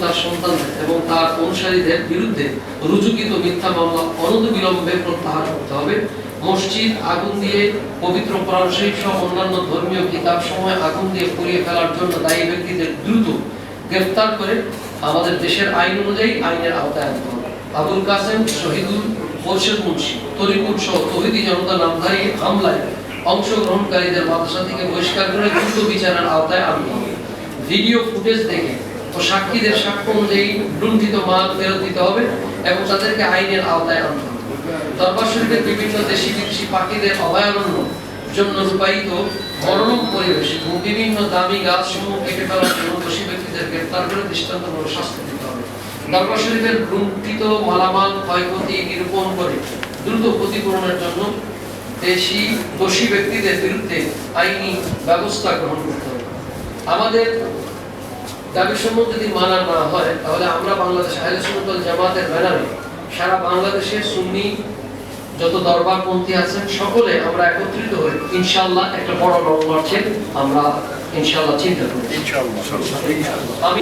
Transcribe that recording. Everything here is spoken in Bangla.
তার সন্তানদের এবং তার অনুসারীদের বিরুদ্ধে রুজুকৃত মিথ্যা মামলা অনতিবিলম্বে প্রত্যাহার করতে হবে। মসজিদ আগুন দিয়ে পবিত্র কোরআন সহ অন্যান্য ধর্মীয় কিতাব সময় আগুন দিয়ে পুড়িয়ে ফেলার জন্য দায়ী ব্যক্তিদের দ্রুত গ্রেফতার করে আমাদের দেশের আইন অনুযায়ী আইনের আওতায় আনতে হবে। আবুল কাসেম, শহীদুল মোর্শেদ মুন্সি, তরিকুল সহ তহিদি জনতা নামধারী হামলায় অংশগ্রহণকারীদের মাদ্রাসা থেকে বহিষ্কার করে দ্রুত বিচারের আওতায় আনতে হবে। ভিডিও ফুটেজ দেখে ও সাক্ষীদের সাক্ষ্য অনুযায়ী লুণ্ঠিত মাল ফেরত দিতে হবে এবং তাদেরকে আইনের আওতায় আনতে হবে। দরবার শরীফের বিভিন্ন দেশি বিদেশি পাখিদের অভয়ারণ্য জন্য রূপায়িত মনোরম পরিবেশ এবং বিভিন্ন দামি গাছ সমূহ কেটে ফেলার জন্য দোষী ব্যক্তিদের গ্রেফতার করে দৃষ্টান্তমূলক শাস্তি দিতে হবে। দরবার শরীফের লুণ্ঠিত মালামাল ক্ষয়ক্ষতি নিরূপণ করে দ্রুত ক্ষতিপূরণের জন্য দেশি দোষী ব্যক্তিদের বিরুদ্ধে আইনি ব্যবস্থা গ্রহণ করতে হবে। আমাদের যদি মানা না হয় তাহলে আমরা বাংলাদেশ আহলে সুন্নতুল জামাতের ব্যানারে সারা বাংলাদেশের সুন্নি যত দরবারপন্থী আছেন সকলে আমরা একত্রিত হয়ে ইনশাল্লাহ একটা বড় লং মার্চে আমরা ইনশাআল্লাহ চিন্তা করি। আমি